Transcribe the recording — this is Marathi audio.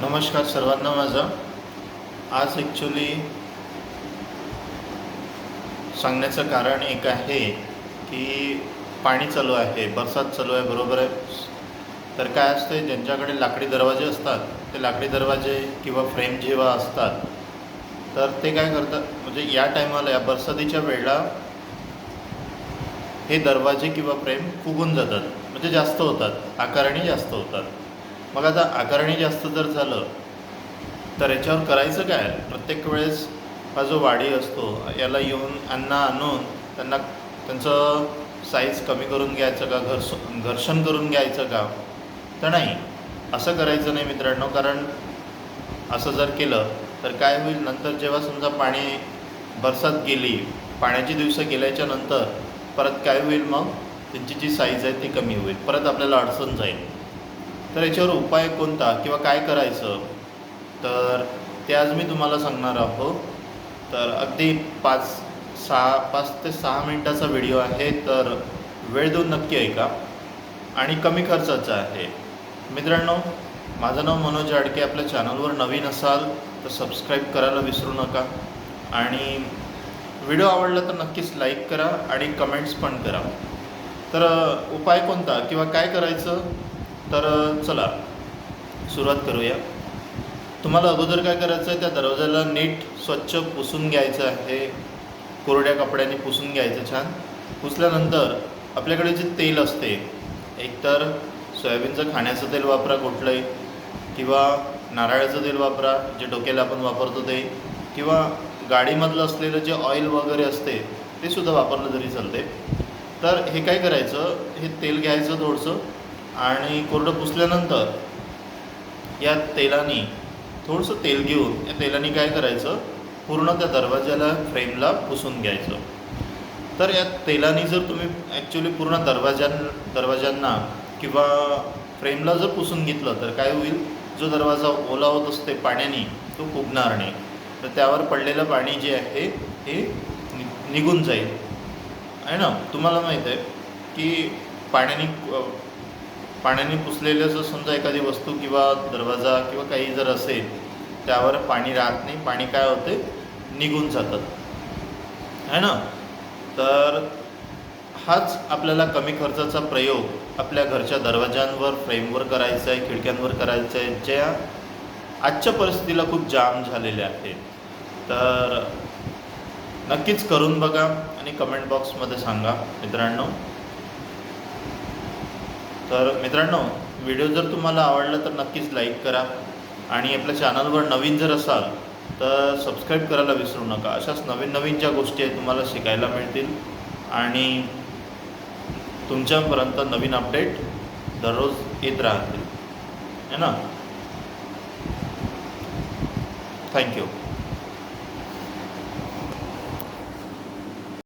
नमस्कार सर्वांना माझा. आज ॲक्च्युली सांगण्याचं कारण एक आहे की पाणी चालू आहे बरसात चालू आहे बरोबर आहे. तर काय असते ज्यांच्याकडे लाकडी दरवाजे असतात ते लाकडी दरवाजे किंवा फ्रेम जेव्हा असतात तर ते काय करतात म्हणजे या टायमाला या बरसातीच्या वेळेला हे दरवाजे किंवा फ्रेम फुगून जातात म्हणजे जास्त होतात आकाराने जास्त होतात. मग आता आकारणी जास्त जर झालं तर याच्यावर करायचं काय? प्रत्येक वेळेस हा जो वाडी असतो याला येऊन अन्ना आणून त्यांना त्यांचं साईज कमी करून घ्यायचं का घर्ष घर्षण करून घ्यायचं का? तर नाही. असं करायचं नाही मित्रांनो कारण असं जर केलं तर काय होईल? नंतर जेव्हा समजा पाणी बरसात गेली पाण्याची दिवसं गेल्याच्यानंतर परत काय होईल मग? त्यांची जी साईज आहे ती कमी होईल. परत आपल्याला अडचण जाईल. तर याच्यावर उपाय कोणता किंवा काय करायचं? तर ते आज मी तुम्हाला सांगणार आहोत. तर अगदी पाच सहा पाच ते सहा मिनटाचा व्हिडिओ आहे तर वेळ देऊन नक्की ऐका. आणि कमी खर्चाचा आहे. मित्रांनो माझं नाव मनोज आडके आपल्या चॅनलवर नवीन असाल तर सबस्क्राईब करायला विसरू नका. आणि व्हिडिओ आवडला तर नक्कीच लाईक करा आणि कमेंट्स पण करा. तर उपाय कोणता किंवा काय करायचं? तर चला सुरुवात करूया. तुम्हाला अगोदर काय करायचं आहे त्या दरवाजाला नीट स्वच्छ पुसून घ्यायचं आहे. कोरड्या कपड्याने पुसून घ्यायचं छान. पुसल्यानंतर आपल्याकडे जे तेल असते एकतर सोयाबीनचं खाण्याचं तेल वापरा कुठलंही किंवा नारळाचं तेल वापरा जे डोक्याला आपण वापरतो ते किंवा गाडीमधलं असलेलं जे ऑइल वगैरे असते ते सुद्धा वापरलं तरी चालते तर हे काय करायचं हे तेल घ्यायचं थोडंसं. आणि कोरडं पुसल्यानंतर या तेलाने थोडंसं तेल घेऊन या तेलाने काय करायचं? पूर्ण त्या दरवाज्याला फ्रेमला पुसून घ्यायचं. तर या तेलाने जर तुम्ही ॲक्च्युली पूर्ण दरवाज्यां दरवाज्यांना किंवा फ्रेमला जर पुसून घेतलं तर काय होईल? जो दरवाजा ओला होत असते पाण्याने तो फुगणार नाही. तर त्यावर पडलेलं पाणी जे आहे हे नि निघून जाईल. आहे ना? तुम्हाला माहीत आहे की पाण्याने पाण्याने पुसलेलं जर समजा एखादी वस्तू किंवा दरवाजा किंवा काही जर असेल त्यावर पाणी राहत नाही पाणी काय होते निघून जातात है ना? तर हाच आपल्याला कमी खर्चाचा प्रयोग आपल्या घरच्या दरवाजांवर फ्रेमवर करायचा आहे खिडक्यांवर करायचा आहे ज्या आजच्या परिस्थितीला खूप जाम झालेल्या आहेत. तर नक्कीच करून बघा आणि कमेंट बॉक्समध्ये सांगा मित्रांनो. तर मित्रांनो व्हिडिओ जर तुम्हाला आवडला तर नक्कीच लाईक करा. आणि आपल्या चॅनलवर नवीन जर असाल तर सबस्क्राईब करायला विसरू नका. अशाच नवीन नवीन ज्या गोष्टी आहेत तुम्हाला शिकायला मिळतील. आणि तुमच्यापर्यंत नवीन अपडेट दररोज येत राहतील. है ना? थँक्यू